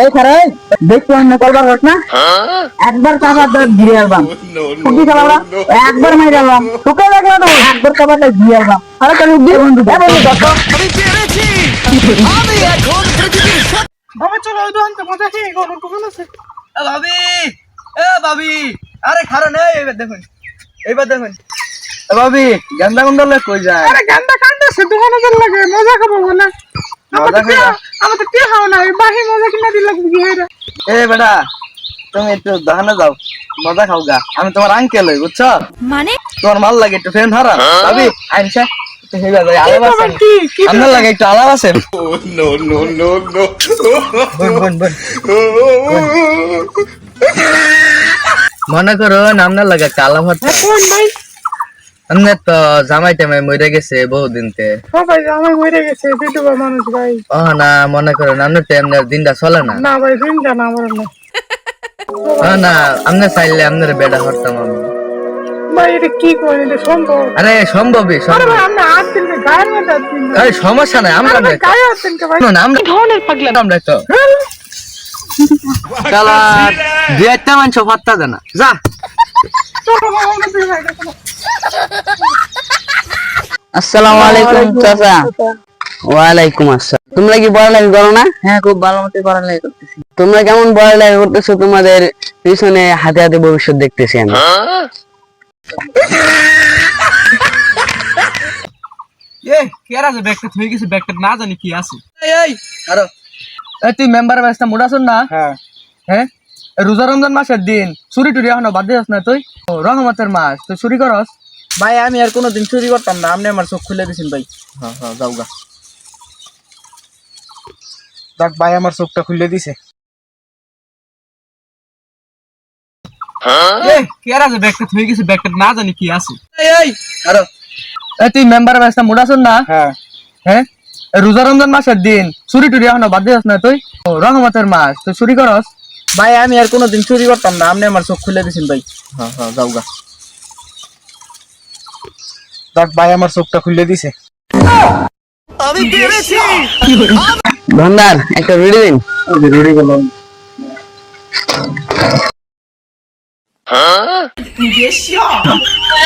এই খারে দেখতে অন্য করবার হোক না। একবার কাবার দর ঘিরে আলবাম খুবই খেলা একবার মাই আলবাম তোকে লাগল না একবার কাবার ঘিরে আলবাম আরে কালি দিয়ে বন্ধু এ বন্ধু দেখো বাবা চলো ওই দোকান তো মজা খেয়ে গেল দোকান আছে। এ ভাবি এ ভাবি। আরে খারাপ নেই এবার দেখুন। এবার দেখুন। এ ভাবি গেন্দা গুন্ডলে কই যায়? আরে গান্দা কান্দা সে দোকানে লাগে মজা খাব বলে মজা কে খাও না বাহি মজা কিনা দিলে গিয়ে এ বেটা তুমি একটু দোকানে যাও মজা খাও গা। আমি তোমার আঙ্কেল হই বুঝছ? মানে? তোমার মাল লাগে একটু ফ্রেন্ড হারা ভাবি আইনসা আপনার লাগে একটু আলাপ মনে আপনার লাগে একটা আলাপ হচ্ছে। আপনার তো জামাই টামাই মরে গেছে বহুদিন তে সবাই আমার মরে গেছে বিধবা মানুষ ভাই। ও না মনে করেন তো এমনি দিনটা চলে না। না ভাই দিন জানা আমার না। ও না আপনি চাইলে আপনার বেড়া হরতাম আমি। ভাই এটা কি করে এটা সম্ভব? আরে সম্ভবই আরে সম্ভব ভাই আপনি হাত দিন গায়ের মধ্যে হাত দিন আরে সমস্যা নাই আমরা ভাই আমরা গায়ে হাত দিন ভাই। শুনুন, আমরা ধরনের পাগলা আমরা তো দুই একটা দেনা যা। চলো বাবা আমরা দুই ভাই আসসালামু আলাইকুম চাচা। ওয়ালাইকুম আসসালাম। তোমরা কি পড়ালেখা করো না? হ্যাঁ খুব ভালো মতো পড়ালেখা করতেছি। তোমরা কেমন পড়ালেখা করতেছো? তোমাদের পিছনে হাতে হাতে ভবিষ্যৎ দেখতেছি আমি। এ কেরা যে ব্যাগটা থই গেছে ব্যাগটা না জানি কি আছে। এই এই আরও। এই তুই মেম্বার ব্যবস্থা মোড়া শুন না? হ্যাঁ। হ্যাঁ রোজা রমজান মাসের দিন চুরি টুরি এখনও বাদ দিস না তুই? ও, রহমতের মাস তুই চুরি করস? ভাই আমি আর কোনোদিন চুরি করতাম না। আপনি আমার চোখ খুলে দিছেন ভাই। হ্যাঁ হ্যাঁ যাও গা। দেখ ভাই আমার চোখটা খুলে দিছে। এ কেরা যে ব্যাগটা থই গেছে ব্যাগটা না জানি কি আছে। এই এই আরও। এই তুই মেম্বার ব্যবস্থা মোড়া শুন না? হ্যাঁ। হ্যাঁ এই রোজা রমজান মাসের দিন চুরি টুরি এখনও বাদ দিস না তুই? ও, রহমতের মাস তুই চুরি করস? ভাই আমি আর কোনোদিন চুরি করতাম না। আপনি আমার চোখ খুলে দিছেন ভাই। হ্যাঁ হ্যাঁ যাও গা। দেখ ভাই আমার চোখটা খুলে দিছে। ধন্দার একটা ভিডিও দিন। রেডি করলাম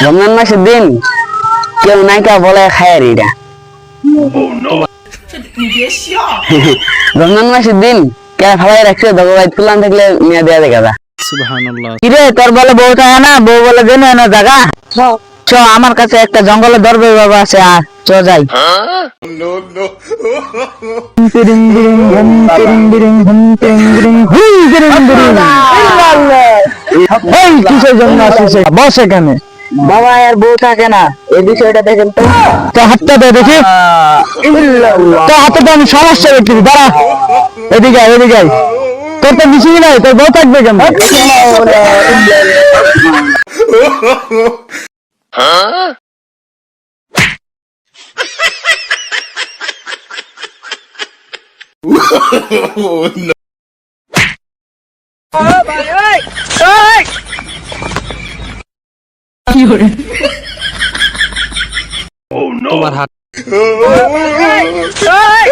রমজান মাসের দিন কেউ নাইকা বলে খায় এটা। রমজান মাসের দিন ফেলাই রাখছে থাকলে নিয়ে দেয়া দেখা যা কিরে তোর বলে বউ থাকে না বউ বলে দেন না জায়গা চ আমার কাছে একটা জঙ্গলে দরবে বাবা আছে আর চ যাই। কিসের জন্য আসিস বস এখানে। বাবা আর বউ থাকে না। এই বিষয়টা দেখেন তো। তো হাতটা দে দেখি। তো হাতে তো আমি সমস্যা দেখতেছি দাঁড়া। এদিকে এদিকে আয়। তোর তো মিশিয়ে নাই তোর বউ থাকবে Huh? oh, no. Ờ, bà ơi! Ơi! Nhiều đấy. Oh no! Tôi mặt hạt. Ơi! Ơi!